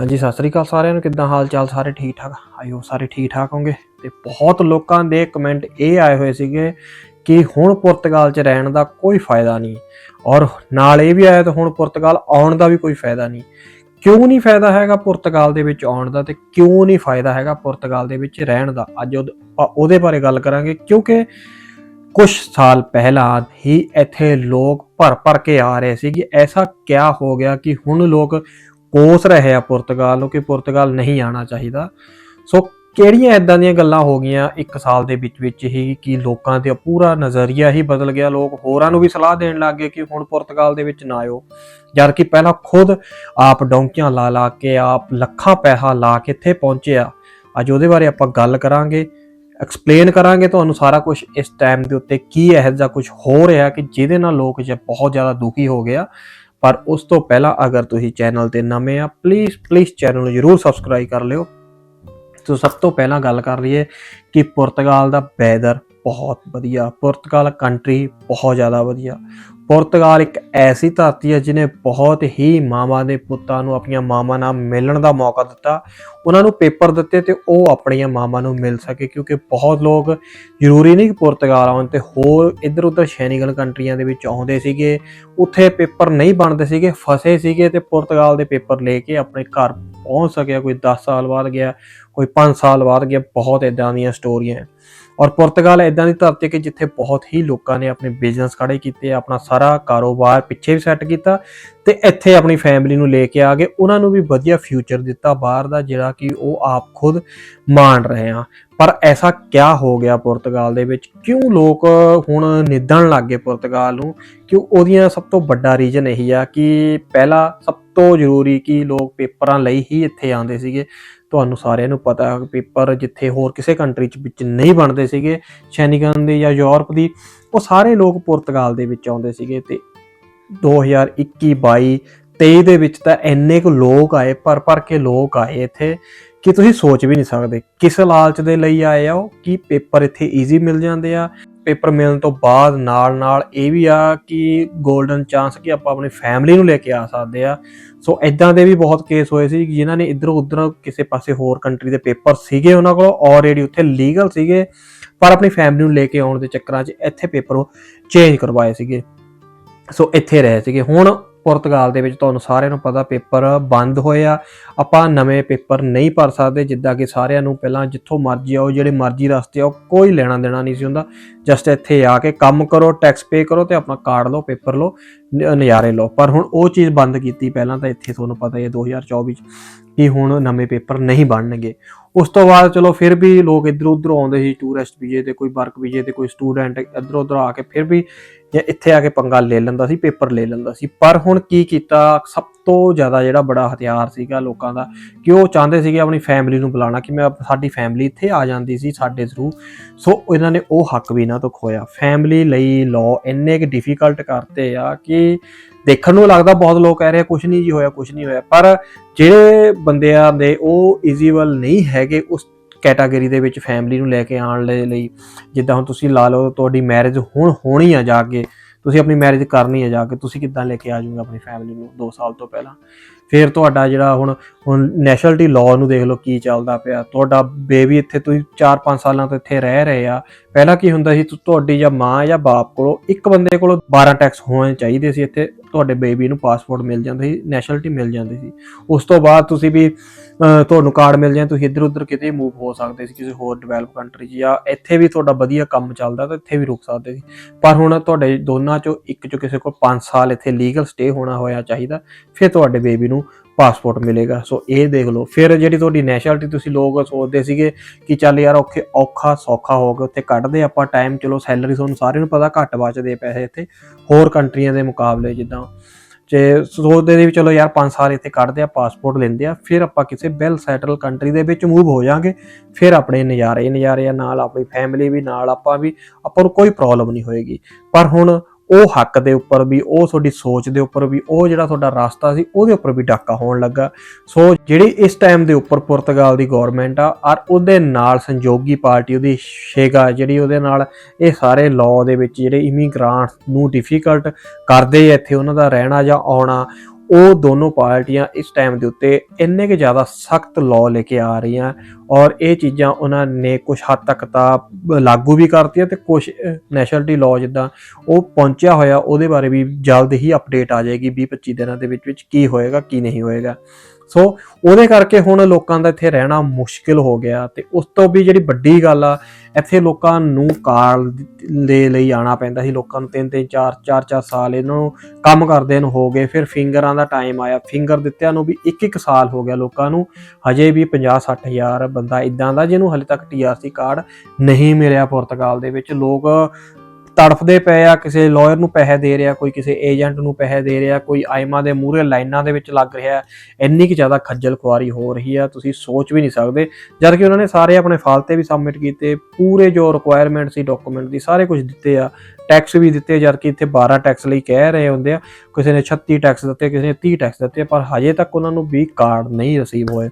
ਹਾਂਜੀ, ਸਤਿ ਸ੍ਰੀ ਅਕਾਲ ਸਾਰਿਆਂ ਨੂੰ। ਕਿੱਦਾਂ ਹਾਲ ਚਾਲ ਸਾਰੇ ਠੀਕ ਠਾਕ? ਆਇਓ ਸਾਰੇ ਠੀਕ ਠਾਕ ਹੋਗੇ ਤੇ ਬਹੁਤ ਲੋਕਾਂ ਦੇ ਕਮੈਂਟ ਇਹ ਆਏ ਹੋਏ ਸੀਗੇ ਕਿ ਹੁਣ ਪੁਰਤਗਾਲ 'ਚ ਰਹਿਣ ਦਾ ਕੋਈ ਫਾਇਦਾ ਨਹੀਂ। ਔਰ ਨਾਲ ਇਹ ਵੀ ਆਇਆ ਤਾਂ ਹੁਣ ਪੁਰਤਗਾਲ ਆਉਣ ਦਾ ਵੀ ਕੋਈ ਫਾਇਦਾ ਨਹੀਂ। ਕਿਉਂ ਨਹੀਂ ਫਾਇਦਾ ਹੈਗਾ ਪੁਰਤਗਾਲ ਦੇ ਵਿੱਚ ਆਉਣ ਦਾ ਤੇ ਕਿਉਂ ਨਹੀਂ ਫਾਇਦਾ ਹੈਗਾ ਪੁਰਤਗਾਲ ਦੇ ਵਿੱਚ ਰਹਿਣ ਦਾ? ਅੱਜ ਉਹਦੇ ਬਾਰੇ ਗੱਲ ਕਰਾਂਗੇ। ਕਿਉਂਕਿ ਕੁਝ ਸਾਲ ਪਹਿਲਾਂ ਹੀ ਇੱਥੇ ਲੋਕ ਭਰ ਭਰ ਕੇ ਆ ਰਹੇ ਸੀ ਕਿ ਐਸਾ ਕਿਆ ਹੋ ਗਿਆ ਕਿ ਹੁਣ ਲੋਕ ਕੋਸ ਰਹੇ ਆ ਪੁਰਤਗਾਲ ਨੂੰ ਕਿ ਪੁਰਤਗਾਲ ਨਹੀਂ ਆਣਾ ਚਾਹੀਦਾ। ਸੋ ਕਿਹੜੀਆਂ ਇਦਾਂ ਦੀਆਂ ਗੱਲਾਂ ਹੋ ਗਈਆਂ ਇੱਕ ਸਾਲ ਦੇ ਵਿੱਚ ਵਿੱਚ ਹੀ ਕਿ ਲੋਕਾਂ ਦਾ ਪੂਰਾ ਨਜ਼ਰੀਆ ਹੀ ਬਦਲ ਗਿਆ। ਲੋਕ ਹੋਰਾਂ ਨੂੰ ਵੀ ਸਲਾਹ ਦੇਣ ਲੱਗ ਗਏ ਕਿ ਹੁਣ ਪੁਰਤਗਾਲ ਦੇ ਵਿੱਚ ਨਾ ਆਇਓ। ਜਦ ਕਿ ਪਹਿਲਾਂ ਖੁਦ ਆਪ ਡੌਂਕੀਆਂ ਲਾ ਲਾ ਕੇ ਆਪ ਲੱਖਾਂ ਪੈਸਾ ਲਾ ਕੇ ਇੱਥੇ ਪਹੁੰਚੇ ਆ। ਅੱਜ ਉਹਦੇ ਬਾਰੇ ਆਪਾਂ ਗੱਲ ਕਰਾਂਗੇ ਐਕਸਪਲੇਨ ਕਰਾਂਗੇ ਤੁਹਾਨੂੰ ਸਾਰਾ ਕੁਝ ਇਸ ਟਾਈਮ ਦੇ ਉੱਤੇ ਕੀ ਇਹੋ ਜਿਹਾ ਕੁਝ ਹੋ ਰਿਹਾ ਕਿ ਜਿਹਦੇ ਨਾਲ ਲੋਕ ਜੇ ਬਹੁਤ ਜ਼ਿਆਦਾ ਦੁਖੀ ਹੋ ਗਿਆ ਪਰ ਉਸ ਤੋਂ ਪਹਿਲਾਂ ਅਗਰ ਤੁਸੀਂ ਚੈਨਲ ਤੇ ਨਵੇਂ ਆ ਪਲੀਜ਼ ਪਲੀਜ਼ ਚੈਨਲ ਨੂੰ ਜਰੂਰ ਸਬਸਕ੍ਰਾਈਬ ਕਰ ਲਿਓ। ਸੋ ਸਭ ਤੋਂ ਪਹਿਲਾਂ ਗੱਲ ਕਰ ਲਈਏ ਕਿ ਪੁਰਤਗਾਲ ਦਾ ਵੈਦਰ ਬਹੁਤ ਵਧੀਆ, ਪੁਰਤਗਾਲ ਕੰਟਰੀ ਬਹੁਤ ਜ਼ਿਆਦਾ ਵਧੀਆ। ਪੁਰਤਗਾਲ ਇੱਕ ਐਸੀ ਧਰਤੀ ਹੈ ਜਿਨੇ ਬਹੁਤ ਹੀ ਮਾਵਾਂ ਦੇ ਪੁੱਤਾਂ ਨੂੰ ਆਪਣੀਆਂ ਮਾਵਾਂ ਨਾਲ ਮਿਲਣ ਦਾ ਮੌਕਾ ਦਿੱਤਾ। ਉਹਨਾਂ ਨੂੰ ਪੇਪਰ ਦਿੱਤੇ ਤੇ ਉਹ ਆਪਣੀਆਂ ਮਾਵਾਂ ਨੂੰ ਮਿਲ ਸਕੇ ਕਿਉਂਕਿ ਬਹੁਤ ਲੋਕ ਜ਼ਰੂਰੀ ਨਹੀਂ ਕਿ ਪੁਰਤਗਾਲ ਆਉਣ ਤੇ ਹੋਰ ਇੱਧਰ ਉੱਧਰ ਸ਼ੈਨੀਗਲ ਕੰਟਰੀਆਂ ਦੇ ਵਿੱਚ ਆਉਂਦੇ ਸੀਗੇ। ਉੱਥੇ ਪੇਪਰ ਨਹੀਂ ਬਣਦੇ ਸੀਗੇ, ਫਸੇ ਸੀਗੇ ਤੇ ਪੁਰਤਗਾਲ ਦੇ ਪੇਪਰ ਲੈ ਕੇ ਆਪਣੇ ਘਰ ਪਹੁੰਚ ਸਕਿਆ। ਕੋਈ 10 ਸਾਲ ਬਾਅਦ ਗਿਆ, ਕੋਈ 5 ਸਾਲ ਬਾਅਦ ਗਿਆ, ਬਹੁਤ ਇਦਾਂ ਦੀਆਂ ਸਟੋਰੀਆਂ। ਔਰ ਪੁਰਤਗਾਲ ਇਦਾਂ ਦੀ ਧਰਤੀ ਕਿ ਜਿੱਥੇ ਬਹੁਤ ਹੀ ਲੋਕਾਂ ਨੇ ਆਪਣੇ ਬਿਜ਼ਨਸ ਖੜੇ ਕੀਤੇ, ਆਪਣਾ ਸਾਰਾ ਕਾਰੋਬਾਰ ਪਿੱਛੇ ਵੀ ਸੈੱਟ ਕੀਤਾ ਤੇ ਇੱਥੇ ਆਪਣੀ ਫੈਮਿਲੀ ਨੂੰ ਲੈ ਕੇ ਆ ਗਏ ਉਹਨਾਂ ਨੂੰ ਵੀ ਵਧੀਆ ਫਿਊਚਰ ਦਿੱਤਾ, ਬਾਹਰ ਦਾ ਜਿਹੜਾ ਕਿ ਉਹ ਆਪ ਖੁਦ ਮਾਣ ਰਹੇ ਆ। ਪਰ ਐਸਾ ਕਿਆ ਹੋ ਗਿਆ ਪੁਰਤਗਾਲ ਦੇ ਵਿੱਚ? ਕਿਉਂ ਲੋਕ ਹੁਣ ਨਿੱਦਣ ਲੱਗ ਗਏ ਪੁਰਤਗਾਲ ਨੂੰ? ਕਿਉਂ ਉਹਦੀਆਂ ਸਭ ਤੋਂ ਵੱਡਾ ਰੀਜ਼ਨ ਇਹੀ ਆ ਕਿ ਪਹਿਲਾ ਸਭ ਤੋਂ ਜ਼ਰੂਰੀ ਕਿ ਲੋਕ ਪੇਪਰਾਂ ਲਈ ਹੀ ਇੱਥੇ ਆਉਂਦੇ ਸੀਗੇ। ਤੁਹਾਨੂੰ ਸਾਰਿਆਂ ਨੂੰ ਪਤਾ ਹੈ ਪੇਪਰ ਜਿੱਥੇ ਹੋਰ ਕਿਸੇ ਕੰਟਰੀ ਚ ਵਿੱਚ ਨਹੀਂ ਬਣਦੇ ਸੀਗੇ, ਸ਼ੈਨਿਗਨ ਦੇ ਜਾਂ ਯੂਰਪ ਦੀ, ਉਹ ਸਾਰੇ ਲੋਕ ਪੁਰਤਗਾਲ ਦੇ ਵਿੱਚ ਆਉਂਦੇ ਸੀਗੇ ਤੇ 2021 22 23 ਦੇ ਵਿੱਚ ਤਾਂ ਇੰਨੇ ਕੁ ਲੋਕ ਆਏ ਪਰ ਪਰ ਕੇ ਲੋਕ ਆਏ ਇੱਥੇ। ਕਿ ਤੁਸੀਂ ਸੋਚ ਵੀ ਨਹੀਂ ਸਕਦੇ ਕਿਸ ਲਾਲਚ ਦੇ ਲਈ ਆਏ ਆ ਉਹ, ਕਿ ਪੇਪਰ ਇੱਥੇ ਈਜ਼ੀ ਮਿਲ ਜਾਂਦੇ ਆ। ਪੇਪਰ ਮਿਲਣ ਤੋਂ ਬਾਅਦ ਨਾਲ ਨਾਲ ਇਹ ਵੀ ਆ ਕਿ 골ਡਨ ਚਾਂਸ ਕਿ ਆਪਾਂ ਆਪਣੀ ਫੈਮਿਲੀ ਨੂੰ ਲੈ ਕੇ ਆ ਸਕਦੇ ਆ। ਸੋ ਇਦਾਂ ਦੇ ਵੀ ਬਹੁਤ ਕੇਸ ਹੋਏ ਸੀ ਜਿਨ੍ਹਾਂ ਨੇ ਇੱਧਰ ਉੱਧਰ ਕਿਸੇ ਪਾਸੇ ਹੋਰ ਕੰਟਰੀ ਦੇ ਪੇਪਰ ਸੀਗੇ ਉਹਨਾਂ ਕੋਲ ਆਲਰੇਡੀ ਉੱਥੇ ਲੀਗਲ ਸੀਗੇ, ਪਰ ਆਪਣੀ ਫੈਮਿਲੀ ਨੂੰ ਲੈ ਕੇ ਆਉਣ ਦੇ ਚੱਕਰਾਂ 'ਚ ਇੱਥੇ ਪੇਪਰ ਉਹ ਚੇਂਜ ਕਰਵਾਏ ਸੀਗੇ। ਸੋ ਇੱਥੇ ਰਹੇ ਸੀਗੇ। ਹੁਣ ਪੁਰਤਗਾਲ ਦੇ ਵਿੱਚ ਤੁਹਾਨੂੰ ਸਾਰਿਆਂ ਨੂੰ ਪਤਾ ਪੇਪਰ ਬੰਦ ਹੋਏ ਆ। ਆਪਾਂ ਨਵੇਂ ਪੇਪਰ ਨਹੀਂ ਭਰ ਸਕਦੇ, ਜਿੱਦਾਂ ਕਿ ਸਾਰਿਆਂ ਨੂੰ ਪਹਿਲਾਂ ਜਿੱਥੋਂ ਮਰਜ਼ੀ ਆਓ, ਜਿਹੜੇ ਮਰਜ਼ੀ ਰਸਤੇ ਆਓ, ਕੋਈ ਲੈਣਾ ਦੇਣਾ ਨਹੀਂ ਸੀ ਹੁੰਦਾ। ਜਸਟ ਇੱਥੇ ਆ ਕੇ ਕੰਮ ਕਰੋ ਟੈਕਸ ਪੇ ਕਰੋ ਤੇ ਆਪਣਾ ਕਾਰਡ ਲਓ ਪੇਪਰ ਲਓ ਨਜ਼ਾਰੇ ਲਓ। ਪਰ ਹੁਣ ਉਹ ਚੀਜ਼ ਬੰਦ ਕੀਤੀ ਪਹਿਲਾਂ ਤਾਂ ਇੱਥੇ ਤੁਹਾਨੂੰ ਪਤਾ ਹੀ ਹੈ 2024 ਚ ਕਿ ਹੁਣ ਨਵੇਂ ਪੇਪਰ ਨਹੀਂ ਬਣਨਗੇ। ਉਸ ਤੋਂ ਬਾਅਦ ਚਲੋ ਫਿਰ ਵੀ ਲੋਕ ਇੱਧਰ ਉੱਧਰ ਆਉਂਦੇ ਸੀ ਟੂਰਿਸਟ ਵੀਜ਼ੇ ਤੇ, ਕੋਈ ਵਰਕ ਵੀਜ਼ੇ ਤੇ, ਕੋਈ ਸਟੂਡੈਂਟ ਇੱਧਰ ਉੱਧਰ ਆ ਕੇ ਫਿਰ ਵੀ ਇੱਥੇ ਆ ਕੇ ਪੰਗਾ ਲੈ ਲੈਂਦਾ ਸੀ ਪੇਪਰ ਲੈ ਲੈਂਦਾ ਸੀ। ਪਰ ਹੁਣ ਕੀ ਕੀਤਾ, ਸਭ ਤੋਂ ਜ਼ਿਆਦਾ ਜਿਹੜਾ ਬੜਾ ਹਥਿਆਰ ਸੀਗਾ ਲੋਕਾਂ ਦਾ ਕਿ ਉਹ ਚਾਹੁੰਦੇ ਸੀਗੇ ਆਪਣੀ ਫੈਮਿਲੀ ਨੂੰ ਬੁਲਾਉਣਾ ਕਿ ਮੈਂ ਸਾਡੀ ਫੈਮਿਲੀ ਇੱਥੇ ਆ ਜਾਂਦੀ ਸੀ ਸਾਡੇ ਥਰੂ ਸੋ ਇਹਨਾਂ ਨੇ ਉਹ ਹੱਕ ਵੀ ਇਹਨਾਂ ਤੋਂ ਖੋਇਆ। ਫੈਮਿਲੀ ਲਈ ਲਾਅ ਇੰਨੇ ਕਿ ਡਿਫਿਕਲਟ ਕਰਤੇ ਆ ਕਿ ਦੇਖਣ ਨੂੰ ਲੱਗਦਾ ਬਹੁਤ ਲੋਕ ਕਹਿ ਰਹੇ ਕੁਝ ਨਹੀਂ ਜੀ ਹੋਇਆ ਕੁਝ ਨਹੀਂ ਹੋਇਆ। ਪਰ ਜਿਹੜੇ ਬੰਦਿਆਂ ਦੇ ਉਹ ਈਜ਼ੀਬਲ ਨਹੀਂ ਹੈਗੇ, ਉਸ ਕੈਟਾਗਰੀ ਦੇ ਵਿੱਚ ਫੈਮਿਲੀ ਨੂੰ ਲੈ ਕੇ ਆਉਣ ਲਈ, ਜਿੱਦਾਂ ਹੁਣ ਤੁਸੀਂ ਲਾ ਲਓ ਤੁਹਾਡੀ ਮੈਰਿਜ ਹੁਣ ਹੋਣੀ ਆ ਜਾ ਕੇ ਤੁਸੀਂ ਆਪਣੀ ਮੈਰਿਜ ਕਰਨੀ ਹੈ ਜਾ ਕੇ, ਤੁਸੀਂ ਕਿੱਦਾਂ ਲੈ ਕੇ ਆ ਜਾਓਗੇ ਆਪਣੀ ਫੈਮਿਲੀ ਨੂੰ 2 ਸਾਲ ਤੋਂ ਪਹਿਲਾਂ? ਫਿਰ ਤੁਹਾਡਾ ਜਿਹੜਾ ਹੁਣ ਹੁਣ ਨੈਸ਼ਨਲਟੀ ਲਾਅ ਨੂੰ ਦੇਖ ਲਓ ਕੀ ਚੱਲਦਾ ਪਿਆ। ਤੁਹਾਡਾ ਬੇਬੀ ਇੱਥੇ ਤੁਸੀਂ 4-5 ਸਾਲਾਂ ਤੋਂ ਇੱਥੇ ਰਹਿ ਰਹੇ ਆ। ਪਹਿਲਾਂ ਕੀ ਹੁੰਦਾ ਸੀ ਤੁਹਾਡੀ ਜਾਂ ਮਾਂ ਜਾਂ ਬਾਪ ਕੋਲੋਂ ਇੱਕ ਬੰਦੇ ਕੋਲੋਂ 12 ਟੈਕਸ ਹੋਣੇ ਚਾਹੀਦੇ ਸੀ ਇੱਥੇ। ਤੁਹਾਡੇ ਬੇਬੀ ਨੂੰ ਪਾਸਪੋਰਟ ਮਿਲ ਜਾਂਦਾ ਸੀ ਨੈਸ਼ਨਲਿਟੀ ਮਿਲ ਜਾਂਦੀ ਸੀ। ਉਸ ਤੋਂ ਬਾਅਦ ਤੁਸੀਂ ਵੀ ਤੁਹਾਨੂੰ ਕਾਰਡ ਮਿਲ ਜਾਏ, ਤੁਸੀਂ ਇੱਧਰ ਉੱਧਰ ਕਿਤੇ ਮੂਵ ਹੋ ਸਕਦੇ ਸੀ, ਕਿਸੇ ਹੋਰ ਡਿਵੈਲਪ ਕੰਟਰੀ 'ਚ ਜਾਂ ਇੱਥੇ ਵੀ ਤੁਹਾਡਾ ਵਧੀਆ ਕੰਮ ਚੱਲਦਾ ਤਾਂ ਇੱਥੇ ਵੀ ਰੁਕ ਸਕਦੇ ਸੀ। ਪਰ ਹੁਣ ਤੁਹਾਡੇ ਦੋਨਾਂ 'ਚੋਂ ਇੱਕ 'ਚੋਂ ਕਿਸੇ ਕੋਲ 5 ਸਾਲ ਇੱਥੇ ਲੀਗਲ ਸਟੇ ਹੋਣਾ ਹੋਇਆ ਚਾਹੀਦਾ, ਫਿਰ ਤੁਹਾਡੇ ਬੇਬੀ ਨੂੰ ਪਾਸਪੋਰਟ ਮਿਲੇਗਾ। ਸੋ ਇਹ ਦੇਖ ਲਓ। ਫਿਰ ਜਿਹੜੀ ਤੁਹਾਡੀ ਨੈਸ਼ਨਲਿਟੀ ਤੁਸੀਂ ਲੋਕ ਸੋਚਦੇ ਸੀਗੇ ਕਿ ਚੱਲ ਯਾਰ ਔਖੇ ਔਖਾ, ਸੌਖਾ ਹੋ ਗਿਆ, ਉੱਥੇ ਕੱਢਦੇ ਆਪਾਂ ਟਾਈਮ ਚਲੋ ਸੈਲਰੀ ਤੁਹਾਨੂੰ ਸਾਰਿਆਂ ਨੂੰ ਪਤਾ, ਘੱਟ ਬਚਦੇ ਪੈਸੇ ਇੱਥੇ, ਹੋਰ ਕੰਟਰੀਆਂ ਦੇ ਮੁਕਾਬਲੇ ਜਿੱਦਾਂ। ਜੇ ਸੋਚਦੇ ਨੇ ਵੀ ਚਲੋ ਯਾਰ 5 ਸਾਲ ਇੱਥੇ ਕੱਢਦੇ ਆ ਪਾਸਪੋਰਟ ਲੈਂਦੇ ਆ, ਫਿਰ ਆਪਾਂ ਕਿਸੇ ਵੈਲ ਸੈਟਲ ਕੰਟਰੀ ਦੇ ਵਿੱਚ ਮੂਵ ਹੋ ਜਾਾਂਗੇ, ਫਿਰ ਆਪਣੇ ਨਜ਼ਾਰੇ ਹੀ ਨਜ਼ਾਰੇ ਨਾਲ ਆਪਣੀ ਫੈਮਿਲੀ ਵੀ, ਨਾਲ ਆਪਾਂ ਵੀ, ਆਪਾਂ ਨੂੰ ਕੋਈ ਪ੍ਰੋਬਲਮ ਨਹੀਂ ਹੋਏਗੀ। ਪਰ ਹੁਣ ਉਹ ਹੱਕ ਦੇ ਉੱਪਰ ਵੀ, ਉਹ ਤੁਹਾਡੀ ਸੋਚ ਦੇ ਉੱਪਰ ਵੀ, ਉਹ ਜਿਹੜਾ ਤੁਹਾਡਾ ਰਸਤਾ ਸੀ, ਉਹਦੇ ਉੱਪਰ ਵੀ ਡਾਕਾ ਹੋਣ ਲੱਗਾ। ਸੋ ਜਿਹੜੀ ਇਸ ਟਾਈਮ ਦੇ ਉੱਪਰ ਪੁਰਤਗਾਲ ਦੀ ਗਵਰਨਮੈਂਟ ਆ, ਔਰ ਉਹਦੇ ਨਾਲ ਸੰਯੋਗੀ ਪਾਰਟੀ ਉਹਦੀ ਸ਼ੇਗਾ ਜਿਹੜੀ ਉਹਦੇ ਨਾਲ ਇਹ ਸਾਰੇ ਲਾਅ ਦੇ ਵਿੱਚ ਜਿਹੜੇ ਇਮੀਗ੍ਰਾਂਟਸ ਨੂੰ ਡਿਫਿਕਲਟ ਕਰਦੇ ਆ, ਇੱਥੇ ਉਹਨਾਂ ਦਾ ਰਹਿਣਾ ਜਾਂ ਆਉਣਾ ਉਹ ਦੋਨੋਂ ਪਾਰਟੀਆਂ ਇਸ ਟਾਈਮ ਦੇ ਉੱਤੇ ਇੰਨੇ ਕਿ ਜ਼ਿਆਦਾ ਸਖਤ ਲਾਅ ਲੈ ਕੇ ਆ ਰਹੀਆਂ ਔਰ ਇਹ ਚੀਜ਼ਾਂ ਉਹਨਾਂ ਨੇ ਕੁਝ ਹੱਦ ਤੱਕ ਤਾਂ ਲਾਗੂ ਵੀ ਕਰਤੀਆਂ ਤੇ ਕੁਝ ਨੈਸ਼ਨਲਟੀ ਲਾਅ ਜਿੱਦਾਂ ਉਹ ਪਹੁੰਚਿਆ ਹੋਇਆ ਉਹਦੇ ਬਾਰੇ ਵੀ ਜਲਦ ਹੀ ਅਪਡੇਟ ਆ ਜਾਏਗੀ 20-25 ਦਿਨਾਂ ਦੇ ਵਿੱਚ ਵਿੱਚ ਕੀ ਹੋਏਗਾ, ਕੀ ਨਹੀਂ ਹੋਏਗਾ। ਸੋ ਉਹਦੇ ਕਰਕੇ ਹੁਣ ਲੋਕਾਂ ਦਾ ਇੱਥੇ ਰਹਿਣਾ ਮੁਸ਼ਕਿਲ ਹੋ ਗਿਆ ਤੇ ਉਸ ਤੋਂ ਵੀ ਜਿਹੜੀ ਵੱਡੀ ਗੱਲ ਆ, ਇੱਥੇ ਲੋਕਾਂ ਨੂੰ ਕਾਰ ਦੇ ਲਈ ਆਣਾ ਪੈਂਦਾ ਸੀ। ਲੋਕਾਂ ਨੂੰ 3-3 4-4 ਸਾਲ ਇਹਨਾਂ ਨੂੰ ਕੰਮ ਕਰਦੇ ਨੂੰ ਹੋ ਗਏ। ਫਿਰ ਫਿੰਗਰਾਂ ਦਾ ਟਾਈਮ ਆਇਆ। ਫਿੰਗਰ ਦਿੱਤਿਆਂ ਨੂੰ ਵੀ 1-1 ਸਾਲ ਹੋ ਗਿਆ ਲੋਕਾਂ ਨੂੰ। ਹਜੇ ਵੀ 50-60 ਹਜ਼ਾਰ ਬੰਦਾ ਇਦਾਂ ਦਾ ਜਿਹਨੂੰ ਹਲੇ ਤੱਕ ਟੀਆਰਸੀ ਕਾਰਡ ਨਹੀਂ ਮਿਲਿਆ ਪੁਰਤਗਾਲ ਦੇ ਵਿੱਚ। ਲੋਕ ਤੜਫਦੇ ਪਏ ਆ, ਕਿਸੇ ਲਾਇਰ ਨੂੰ ਪੈਸੇ ਦੇ ਰਿਹਾ, ਕੋਈ ਕਿਸੇ ਏਜੰਟ ਨੂੰ ਪੈਸੇ ਦੇ ਰਿਹਾ, ਕੋਈ ਆਇਮਾ ਦੇ ਮੂਹਰੇ ਲਾਈਨਾਂ ਦੇ ਵਿੱਚ ਲੱਗ ਰਿਹਾ, ਇੰਨੀ ਕਿ ਜ਼ਿਆਦਾ ਖੱਜਲ ਖੁਆਰੀ ਹੋ ਰਹੀ ਆ, ਤੁਸੀਂ ਸੋਚ ਵੀ ਨਹੀਂ ਸਕਦੇ। ਜਦ ਕਿ ਉਹਨਾਂ ਨੇ ਸਾਰੇ ਆਪਣੇ ਫਾਲਤੇ ਵੀ ਸਬਮਿਟ ਕੀਤੇ, ਪੂਰੇ ਜੋ ਰਿਕੁਆਇਰਮੈਂਟ ਸੀ ਡਾਕੂਮੈਂਟ ਦੀ, ਸਾਰੇ ਕੁਝ ਦਿੱਤੇ ਆ ਟੈਕਸ ਵੀ ਦਿੱਤੇ, ਜਦ ਕਿ ਇੱਥੇ 12 ਟੈਕਸ ਲਈ ਕਹਿ ਰਹੇ ਹੁੰਦੇ ਆ, ਕਿਸੇ ਨੇ 36 ਟੈਕਸ ਦਿੱਤੇ, ਕਿਸੇ ਨੇ 30 ਟੈਕਸ ਦਿੱਤੇ, ਪਰ ਹਜੇ ਤੱਕ ਉਹਨਾਂ ਨੂੰ ਵੀ ਕਾਰਡ ਨਹੀਂ ਰਿਸੀਵ ਹੋਏ।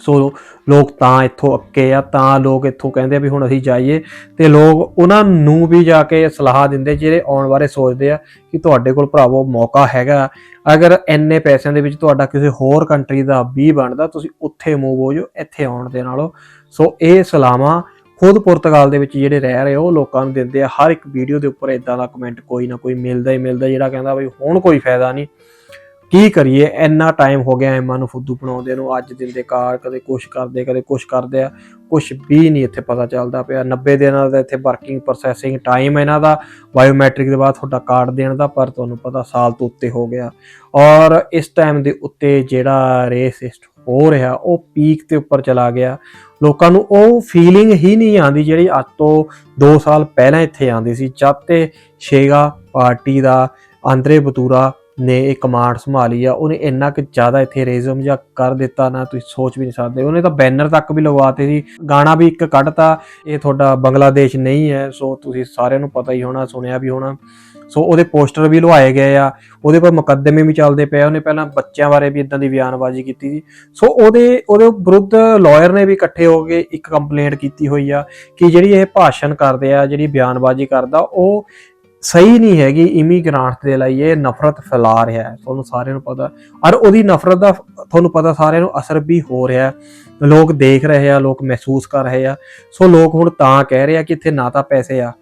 ਸੋ ਲੋਕ ਤਾਂ ਇੱਥੋਂ ਅੱਕੇ ਆ, ਤਾਂ ਲੋਕ ਇੱਥੋਂ ਕਹਿੰਦੇ ਆ ਵੀ ਹੁਣ ਅਸੀਂ ਜਾਈਏ ਤੇ ਲੋਕ ਉਹਨਾਂ ਨੂੰ ਵੀ ਜਾ ਕੇ ਸਲਾਹ ਦਿੰਦੇ ਜਿਹੜੇ ਆਉਣ ਬਾਰੇ ਸੋਚਦੇ ਆ ਕਿ ਤੁਹਾਡੇ ਕੋਲ ਭਰਾਵੋ ਮੌਕਾ ਹੈਗਾ। ਅਗਰ ਇੰਨੇ ਪੈਸਿਆਂ ਦੇ ਵਿੱਚ ਤੁਹਾਡਾ ਕਿਸੇ ਹੋਰ ਕੰਟਰੀ ਦਾ ਵੀ ਬਣਦਾ, ਤੁਸੀਂ ਉੱਥੇ ਮੂਵ ਹੋ ਜਾਓ, ਇੱਥੇ ਆਉਣ ਦੇ ਨਾਲੋਂ। ਸੋ ਇਹ ਸਲਾਹਾਂ ਖੁਦ ਪੁਰਤਗਾਲ ਦੇ ਵਿੱਚ ਜਿਹੜੇ ਰਹਿ ਰਹੇ ਉਹ ਲੋਕਾਂ ਨੂੰ ਦਿੰਦੇ ਆ। ਹਰ ਇੱਕ ਵੀਡੀਓ ਦੇ ਉੱਪਰ ਇਦਾਂ ਦਾ ਕਮੈਂਟ ਕੋਈ ਨਾ ਕੋਈ ਮਿਲਦਾ ਹੀ ਮਿਲਦਾ, ਜਿਹੜਾ ਕਹਿੰਦਾ ਬਈ ਹੁਣ ਕੋਈ ਫਾਇਦਾ ਨਹੀਂ। ਕੀ ਕਰੀਏ? ਇੰਨਾ ਟਾਈਮ ਹੋ ਗਿਆ ਐਮਾਂ ਨੂੰ ਫੁੱਦੂ ਬਣਾਉਂਦੇ ਨੂੰ, ਅੱਜ ਦਿਨ ਦੇ ਕਾਰ, ਕਦੇ ਕੁਛ ਕਰਦੇ, ਕਦੇ ਕੁਛ ਕਰਦੇ ਆ। ਕੁਛ ਵੀ ਨਹੀਂ ਇੱਥੇ ਪਤਾ ਚੱਲਦਾ ਪਿਆ। 90 ਦਿਨਾਂ ਦਾ ਇੱਥੇ ਵਰਕਿੰਗ ਪ੍ਰੋਸੈਸਿੰਗ ਟਾਈਮ ਇਹਨਾਂ ਦਾ। ਬਾਇਓਮੈਟ੍ਰਿਕ ਦੇ ਬਾਅਦ ਤੁਹਾਡਾ ਕਾਰਡ ਦੇਣ ਦਾ, ਪਰ ਤੁਹਾਨੂੰ ਪਤਾ ਸਾਲ ਤੋਂ ਉੱਤੇ ਹੋ ਗਿਆ। ਔਰ ਇਸ ਟਾਈਮ ਦੇ ਉੱਤੇ ਜਿਹੜਾ ਰੇਸਿਸਟ ਹੋ ਰਿਹਾ, ਉਹ ਪੀਕ ਤੇ ਉੱਪਰ ਚਲਾ ਗਿਆ। ਲੋਕਾਂ ਨੂੰ ਉਹ ਫੀਲਿੰਗ ਹੀ ਨਹੀਂ ਆਉਂਦੀ ਜਿਹੜੀ ਅੱਜ ਤੋਂ 2 ਸਾਲ ਪਹਿਲਾਂ ਇੱਥੇ ਆਉਂਦੀ ਸੀ। ਜਦ ਤੇ ਸ਼ੇਗਾ ਪਾਰਟੀ ਦਾ, ਆਂਦਰੇ ਬਤੂਰਾ ਨੇ ਇਹ ਕਮਾਂਡ ਸੰਭਾਲੀ ਆ, ਉਹਨੇ ਇੰਨਾ ਕਿ ਜ਼ਿਆਦਾ ਇੱਥੇ ਰੇਜ਼ਮ ਜਾਂ ਕਰ ਦਿੱਤਾ, ਨਾ ਤੁਸੀਂ ਸੋਚ ਵੀ ਨਹੀਂ ਸਕਦੇ। ਉਹਨੇ ਤਾਂ ਬੈਨਰ ਤੱਕ ਵੀ ਲਗਵਾਤੇ ਸੀ। ਗਾਣਾ ਵੀ ਇੱਕ ਕੱਢਤਾ, ਇਹ ਤੁਹਾਡਾ ਬੰਗਲਾਦੇਸ਼ ਨਹੀਂ ਹੈ, ਸੋ ਤੁਸੀਂ ਸਾਰਿਆਂ ਨੂੰ ਪਤਾ ਹੀ ਹੋਣਾ, ਸੁਣਿਆ ਵੀ ਹੋਣਾ। ਸੋ ਉਹਦੇ ਪੋਸਟਰ ਵੀ ਲਵਾਏ ਗਏ ਆ, ਉਹਦੇ ਪਰ ਮੁਕੱਦਮੇ ਵੀ ਚੱਲਦੇ ਪਏ ਉਹਨੇ ਪਹਿਲਾਂ ਬੱਚਿਆਂ ਬਾਰੇ ਵੀ ਇਦਾਂ ਦੀ ਬਿਆਨਬਾਜ਼ੀ ਕੀਤੀ ਸੀ। ਸੋ ਉਹਦੇ ਉਹਦੇ ਵਿਰੁੱਧ ਲਾਇਰ ਨੇ ਵੀ ਇਕੱਠੇ ਹੋ ਕੇ ਇੱਕ ਕੰਪਲੇਂਟ ਕੀਤੀ ਹੋਈ ਆ, ਕਿ ਜਿਹੜੀ ਇਹ ਭਾਸ਼ਣ ਕਰਦੇ ਆ, ਜਿਹੜੀ ਬਿਆਨਬਾਜ਼ੀ ਕਰਦਾ, ਉਹ ਸਹੀ ਨਹੀਂ ਹੈਗੀ ਇਮੀਗ੍ਰਾਂਟ ਦੇ ਲਈ ਇਹ ਨਫ਼ਰਤ ਫੈਲਾ ਰਿਹਾ ਹੈ, ਤੁਹਾਨੂੰ ਸਾਰਿਆਂ ਨੂੰ ਪਤਾ। ਔਰ ਉਹਦੀ ਨਫ਼ਰਤ ਦਾ ਤੁਹਾਨੂੰ ਪਤਾ ਸਾਰਿਆਂ ਨੂੰ ਅਸਰ ਵੀ ਹੋ ਰਿਹਾ ਹੈ। ਲੋਕ ਦੇਖ ਰਹੇ ਆ, ਲੋਕ ਮਹਿਸੂਸ ਕਰ ਰਹੇ ਆ। ਸੋ ਲੋਕ ਹੁਣ ਤਾਂ ਕਹਿ ਰਹੇ ਆ ਕਿ ਇੱਥੇ ਨਾ ਤਾਂ ਪੈਸੇ ਆ।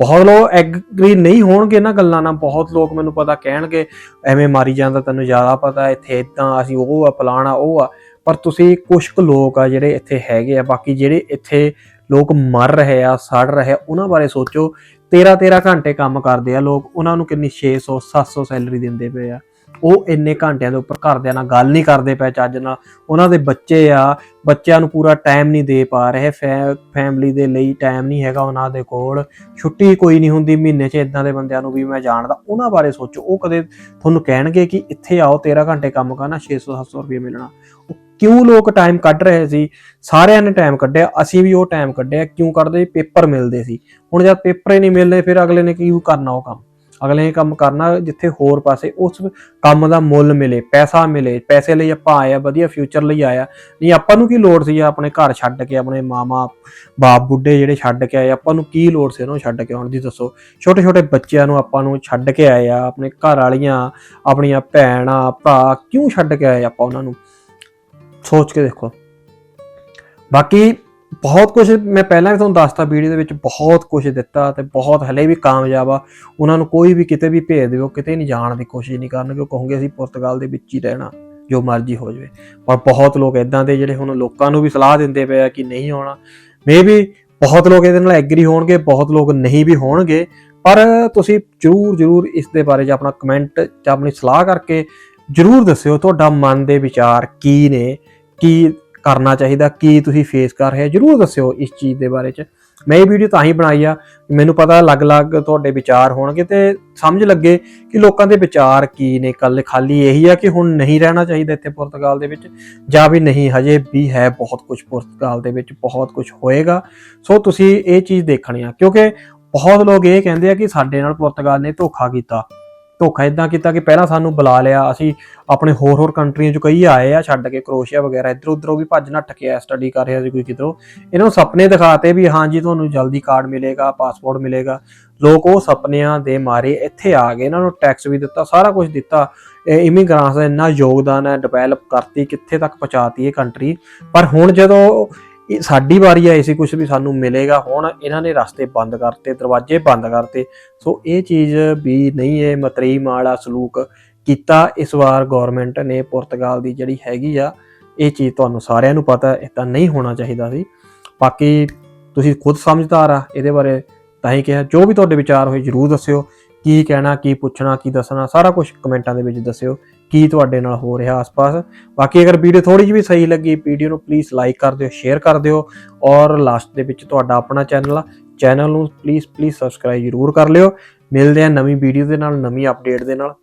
ਬਹੁਤ ਲੋਕ ਐਗਰੀ ਨਹੀਂ ਹੋਣਗੇ ਇਹਨਾਂ ਗੱਲਾਂ ਨਾਲ, ਬਹੁਤ ਲੋਕ ਮੈਨੂੰ ਪਤਾ ਕਹਿਣਗੇ, ਐਵੇਂ ਮਾਰੀ ਜਾਂਦਾ ਤੈਨੂੰ ਜ਼ਿਆਦਾ ਪਤਾ, ਇੱਥੇ ਇਦਾਂ ਅਸੀਂ ਉਹ ਆ, ਫਲਾਣਾ ਉਹ ਆ। ਪਰ ਤੁਸੀਂ ਕੁਝ ਕੁ ਲੋਕ ਆ ਜਿਹੜੇ ਇੱਥੇ ਹੈਗੇ ਆ, ਬਾਕੀ ਜਿਹੜੇ ਇੱਥੇ ਲੋਕ ਮਰ ਰਹੇ ਆ, ਸੜ ਰਹੇ ਆ, ਉਹਨਾਂ ਬਾਰੇ ਸੋਚੋ। 13 13 ਘੰਟੇ ਕੰਮ ਕਰਦੇ ਆ ਲੋਕ, ਉਹਨਾਂ ਨੂੰ ਕਿੰਨੀ 600 700 ਸੈਲਰੀ ਦਿੰਦੇ ਪਏ ਆ। ਉਹ ਇੰਨੇ ਘੰਟਿਆਂ ਦੇ ਉੱਪਰ ਘਰਦਿਆਂ ਨਾਲ ਗੱਲ ਨਹੀਂ ਕਰਦੇ ਪਏ ਚੱਜ ਨਾਲ। ਉਹਨਾਂ ਦੇ ਬੱਚੇ ਆ, ਬੱਚਿਆਂ ਨੂੰ ਪੂਰਾ ਟਾਈਮ ਨਹੀਂ ਦੇ ਪਾ ਰਹੇ ਫੈਮਿਲੀ ਦੇ ਲਈ ਟਾਈਮ ਨਹੀਂ ਹੈਗਾ ਉਹਨਾਂ ਦੇ ਕੋਲ। ਛੁੱਟੀ ਕੋਈ ਨਹੀਂ ਹੁੰਦੀ, ਮਹੀਨੇ 'ਚ ਇਦਾਂ ਦੇ ਬੰਦਿਆਂ ਨੂੰ ਵੀ ਮੈਂ ਜਾਣਦਾ। ਉਹਨਾਂ ਬਾਰੇ ਸੋਚੋ, ਉਹ ਕਦੇ ਤੁਹਾਨੂੰ ਕਹਿਣਗੇ ਕਿ ਇੱਥੇ ਆਓ 13 ਘੰਟੇ ਕੰਮ ਕਰਨਾ 600 700 ਰੁਪਏ ਮਿਲਣਾ। ਕਿਉਂ ਲੋਕ ਟਾਈਮ ਕੱਢ ਰਹੇ ਸੀ? ਸਾਰਿਆਂ ਨੇ ਟਾਈਮ ਕੱਢਿਆ, ਅਸੀਂ ਵੀ ਉਹ ਟਾਈਮ ਕੱਢਿਆ, ਕਿਉਂ ਕੱਢਦੇ? ਪੇਪਰ ਮਿਲਦੇ ਸੀ। ਹੁਣ ਜਦ ਪੇਪਰ ਹੀ ਨਹੀਂ ਮਿਲਦੇ, ਫਿਰ ਅਗਲੇ ਨੇ ਕਿਉਂ ਕਰਨਾ ਉਹ ਕੰਮ? ਅਗਲੇ ਨੇ ਕੰਮ ਕਰਨਾ ਜਿੱਥੇ ਹੋਰ ਪਾਸੇ, ਉਸ ਕੰਮ ਦਾ ਮੁੱਲ ਮਿਲੇ, ਪੈਸਾ ਮਿਲੇ, ਪੈਸੇ ਲਈ ਆਪਾਂ ਆਇਆ ਵਧੀਆ ਫਿਊਚਰ ਲਈ ਆਇਆ ਨਹੀਂ, ਆਪਾਂ ਨੂੰ ਕੀ ਲੋੜ ਸੀ ਆਪਣੇ ਘਰ ਛੱਡ ਕੇ, ਆਪਣੇ ਮਾਮਾ, ਬਾਪ, ਬੁੱਢੇ ਜਿਹੜੇ ਛੱਡ ਕੇ ਆਏ, ਆਪਾਂ ਨੂੰ ਕੀ ਲੋੜ ਸੀ ਉਹਨੂੰ ਛੱਡ ਕੇ ਆਉਣ ਦੀ, ਦੱਸੋ? ਛੋਟੇ ਛੋਟੇ ਬੱਚਿਆਂ ਨੂੰ ਆਪਾਂ ਨੂੰ ਛੱਡ ਕੇ ਆਏ ਆ, ਆਪਣੇ ਘਰ ਵਾਲੀਆਂ, ਆਪਣੀਆਂ ਭੈਣਾਂ, ਭਰਾ, ਕਿਉਂ ਛੱਡ ਕੇ ਆਏ ਆਪਾਂ ਉਹਨਾਂ ਨੂੰ? ਸੋਚ ਕੇ ਦੇਖੋ। ਬਾਕੀ ਬਹੁਤ ਕੁਝ ਮੈਂ ਪਹਿਲਾਂ ਵੀ ਤੁਹਾਨੂੰ ਦੱਸਤਾ ਵੀਡੀਓ ਦੇ ਵਿੱਚ, ਬਹੁਤ ਕੁਝ ਦਿੱਤਾ ਤੇ ਬਹੁਤ ਹਲੇ ਵੀ ਕਾਮਯਾਬ ਆ। ਉਹਨਾਂ ਨੂੰ ਕੋਈ ਵੀ ਕਿਤੇ ਵੀ ਭੇਜ ਦਿਓ, ਕਿਤੇ ਨਹੀਂ ਜਾਣ ਦੀ ਕੋਸ਼ਿਸ਼ ਨਹੀਂ ਕਰਨਗੇ, ਉਹ ਕਹੋਗੇ ਅਸੀਂ ਪੁਰਤਗਾਲ ਦੇ ਵਿੱਚ ਹੀ ਰਹਿਣਾ, ਜੋ ਮਰਜ਼ੀ ਹੋ ਜਾਵੇ। ਪਰ ਬਹੁਤ ਲੋਕ ਇਦਾਂ ਦੇ ਜਿਹੜੇ ਹੁਣ ਲੋਕਾਂ ਨੂੰ ਵੀ ਸਲਾਹ ਦਿੰਦੇ ਪਏ ਆ ਕਿ ਨਹੀਂ ਆਉਣਾ ਮੇ ਵੀ ਬਹੁਤ ਲੋਕ ਇਹਦੇ ਨਾਲ ਐਗਰੀ ਹੋਣਗੇ, ਬਹੁਤ ਲੋਕ ਨਹੀਂ ਵੀ ਹੋਣਗੇ, ਪਰ ਤੁਸੀਂ ਜਰੂਰ ਜਰੂਰ ਇਸ ਦੇ ਬਾਰੇ 'ਚ ਆਪਣਾ ਕਮੈਂਟ ਜਾਂ ਆਪਣੀ ਸਲਾਹ ਕਰਕੇ ਜਰੂਰ ਦੱਸਿਓ ਤੁਹਾਡਾ ਮਨ ਦੇ ਵਿਚਾਰ ਕੀ ਨੇ, ਕੀ ਕਰਨਾ ਚਾਹੀਦਾ, ਕੀ ਤੁਸੀਂ ਫੇਸ ਕਰ ਰਹੇ ਹੋ, ਜਰੂਰ ਦੱਸਿਓ ਇਸ ਚੀਜ਼ ਦੇ ਬਾਰੇ 'ਚ। ਮੈਂ ਇਹ ਵੀਡੀਓ ਤਾਂ ਹੀ ਬਣਾਈ ਆ, ਮੈਨੂੰ ਪਤਾ ਅਲੱਗ-ਅਲੱਗ ਤੁਹਾਡੇ ਵਿਚਾਰ ਹੋਣਗੇ ਤੇ ਸਮਝ ਲੱਗੇ ਕਿ ਲੋਕਾਂ ਦੇ ਵਿਚਾਰ ਕੀ ਨੇ। ਕੱਲ ਖਾਲੀ ਇਹੀ ਆ ਕਿ ਹੁਣ ਨਹੀਂ ਰਹਿਣਾ ਚਾਹੀਦਾ ਇੱਥੇ ਪੁਰਤਗਾਲ ਦੇ ਵਿੱਚ, ਜਾਂ ਵੀ ਨਹੀਂ, ਹਜੇ ਵੀ ਹੈ ਬਹੁਤ ਕੁਝ ਪੁਰਤਗਾਲ ਦੇ ਵਿੱਚ, ਬਹੁਤ ਕੁਝ ਹੋਏਗਾ। ਸੋ ਤੁਸੀਂ ਇਹ ਚੀਜ਼ ਦੇਖਣੀ ਆ, ਕਿਉਂਕਿ ਬਹੁਤ ਲੋਕ ਇਹ ਕਹਿੰਦੇ ਆ ਕਿ ਸਾਡੇ ਨਾਲ ਪੁਰਤਗਾਲ ਨੇ ਧੋਖਾ ਕੀਤਾ। ਧੋਖਾ ਇਦਾਂ ਕੀਤਾ ਕਿ ਪਹਿਲਾਂ ਸਾਨੂੰ ਬੁਲਾ ਲਿਆ, ਅਸੀਂ ਆਪਣੇ ਹੋਰ ਹੋਰ ਕੰਟਰੀਆਂ ਚ ਕਈ ਆਏ ਆ, ਛੱਡ ਕੇ ਕਰੋਸ਼ੀਆ ਵਗੈਰਾ, ਇੱਧਰ ਉੱਧਰੋਂ ਵੀ ਭੱਜ ਨੱਠ ਕੇ ਆ ਸਟੱਡੀ ਕਰ ਰਿਹਾ ਸੀ ਕੋਈ ਕਿਧਰੋਂ। ਇਹਨਾਂ ਨੂੰ ਸੁਪਨੇ ਦਿਖਾਤੇ ਵੀ ਹਾਂ ਜੀ, ਤੁਹਾਨੂੰ ਜਲਦੀ ਕਾਰਡ ਮਿਲੇਗਾ ਪਾਸਪੋਰਟ ਮਿਲੇਗਾ। ਲੋਕ ਉਹ ਸੁਪਨਿਆਂ ਦੇ ਮਾਰੇ ਇੱਥੇ ਆ ਗਏ, ਇਹਨਾਂ ਨੂੰ ਟੈਕਸ ਵੀ ਦਿੱਤਾ, ਸਾਰਾ ਕੁਝ ਦਿੱਤਾ। ਇਮੀਗ੍ਰਾਂਟਸ ਦਾ ਇੰਨਾ ਯੋਗਦਾਨ ਹੈ ਡਿਵੈਲਪ ਕਰਤੀ, ਕਿੱਥੇ ਤੱਕ ਪਹੁੰਚਾਤੀ ਇਹ ਕੰਟਰੀ ਪਰ ਹੁਣ ਜਦੋਂ ਇਹ ਸਾਡੀ ਵਾਰੀ ਆਈ ਸੀ ਕੁਝ ਵੀ ਸਾਨੂੰ ਮਿਲੇਗਾ। ਹੁਣ ਇਹਨਾਂ ਨੇ ਰਸਤੇ ਬੰਦ ਕਰਤੇ, ਦਰਵਾਜ਼ੇ ਬੰਦ ਕਰਤੇ। ਸੋ ਇਹ ਚੀਜ਼ ਵੀ ਨਹੀਂ ਹੈ ਮਤਰੀਮ ਵਾਲਾ ਸਲੂਕ ਕੀਤਾ। ਇਸ ਵਾਰ ਗਵਰਨਮੈਂਟ ਨੇ ਪੁਰਤਗਾਲ ਦੀ ਜਿਹੜੀ ਹੈਗੀ ਆ, ਇਹ ਚੀਜ਼ ਤੁਹਾਨੂੰ ਸਾਰਿਆਂ ਨੂੰ ਪਤਾ ਹੈ ਇਦਾਂ ਨਹੀਂ ਹੋਣਾ ਚਾਹੀਦਾ ਸੀ। ਬਾਕੀ ਤੁਸੀਂ ਖੁਦ ਸਮਝਦਾਰ ਆ, ਇਹਦੇ ਬਾਰੇ ਤਾਂ ਹੀ ਕਿਹਾ। ਜੋ ਵੀ ਤੁਹਾਡੇ ਵਿਚਾਰ ਹੋਏ ਜਰੂਰ ਦੱਸਿਓ। ਕੀ ਕਹਿਣਾ, ਕੀ ਪੁੱਛਣਾ, ਕੀ ਦੱਸਣਾ, ਸਾਰਾ ਕੁਝ ਕਮੈਂਟਾਂ ਦੇ ਵਿੱਚ ਦੱਸਿਓ। ਕੀ ਤੁਹਾਡੇ ਨਾਲ ਹੋ ਰਿਹਾ ਆਸ-ਪਾਸ। ਬਾਕੀ ਅਗਰ ਵੀਡੀਓ ਥੋੜੀ ਜਿਹੀ ਵੀ ਸਹੀ ਲੱਗੀ, ਵੀਡੀਓ ਨੂੰ ਪਲੀਜ਼ ਲਾਈਕ ਕਰ ਦਿਓ ਸ਼ੇਅਰ ਕਰ ਦਿਓ ਔਰ ਲਾਸਟ ਦੇ ਵਿੱਚ ਤੁਹਾਡਾ ਆਪਣਾ ਚੈਨਲ ਆ ਚੈਨਲ ਨੂੰ ਪਲੀਜ਼ ਪਲੀਜ਼ ਸਬਸਕ੍ਰਾਈਬ ਜ਼ਰੂਰ ਕਰ ਲਿਓ। ਮਿਲਦੇ ਆ ਨਵੀਂ ਵੀਡੀਓ ਦੇ ਨਾਲ, ਨਵੀਂ ਅਪਡੇਟ ਦੇ ਨਾਲ।